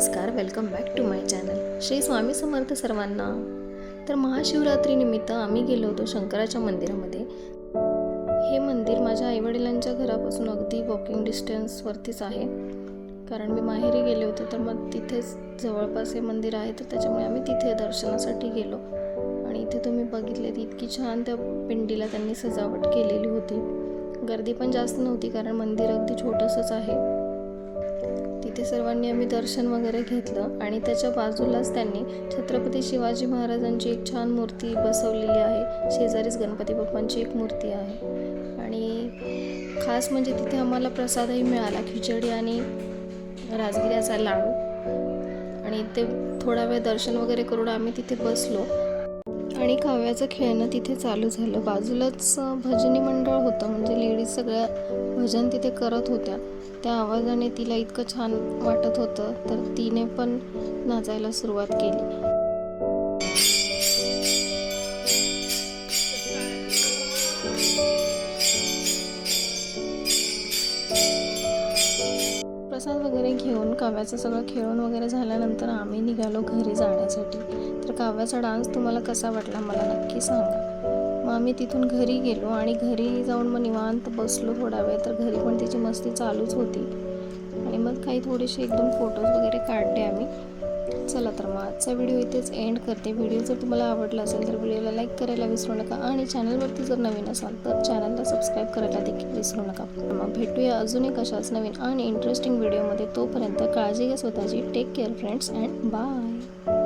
नमस्कार welcome back to my channel Shri Swami Samarth सर्वांना. तर महाशिवरात्रीनिमित्त आम्ही गेलो होतो शंकराच्या मंदिरामध्ये. हे मंदिर माझ्या आईवडिलांच्या घरापासून अगदी वॉकिंग डिस्टन्सवरतीच आहे. कारण मी माहेरी गेले होते तर मग तिथेच जवळपास हे मंदिर आहे तर त्याच्यामुळे आम्ही तिथे दर्शनासाठी गेलो. आणि इथे तुम्ही बघितले इतकी छान त्या पिंडीला त्यांनी सजावट केलेली होती. गर्दी पण जास्त नव्हती कारण मंदिर अगदी छोटंसंच आहे. तिथे सर्वांनी आम्ही दर्शन वगैरे घेतलं आणि त्याच्या बाजूलाच त्यांनी छत्रपती शिवाजी महाराजांची एक छान मूर्ती बसवलेली आहे. शेजारीच गणपती बाप्पांची एक मूर्ती आहे. आणि खास म्हणजे तिथे आम्हाला प्रसादही मिळाला खिचडी आणि राजगिऱ्याचा लाडू. आणि ते थोडा वेळ दर्शन वगैरे करून आम्ही तिथे बसलो. आणि काव्याचं खेळणं तिथे चालू झालं. बाजूलाच भजनी मंडळ होतं. म्हणजे लेडीज सगळ्या भजन तिथे करत होत्या. त्या आवाजाने तिला इतकं छान वाटत होतं तर तिने पण नाचायला सुरुवात केली. प्रसाद वगैरे घेऊन काव्याचं सगळं खेळून वगैरे झाल्यानंतर आम्ही निघालो घरी जाण्यासाठी. तर काव्याचा डान्स तुम्हाला कसा वाटला मला नक्की सांगा. मग आम्ही तिथून घरी गेलो आणि घरी जाऊन मग निवांत बसलो थोडा वेळ. तर घरी पण तिची मस्ती चालूच होती. आणि मग काही थोडेसे एकदम फोटोज वगैरे काढले आम्ही. आजचा व्हिडिओ इथेच एंड करते. व्हिडिओ जर तुम्हाला आवडला असेल तर व्हिडिओला लाईक करायला विसरू नका आणि चॅनलवरती जर नवीन असाल तर चॅनलला सबस्क्राईब करायला देखील विसरू नका. मग भेटूया अजून एक अशाच नवीन आणि इंटरेस्टिंग व्हिडिओमध्ये तोपर्यंत काळजी घ्या स्वतःची. Take care friends and bye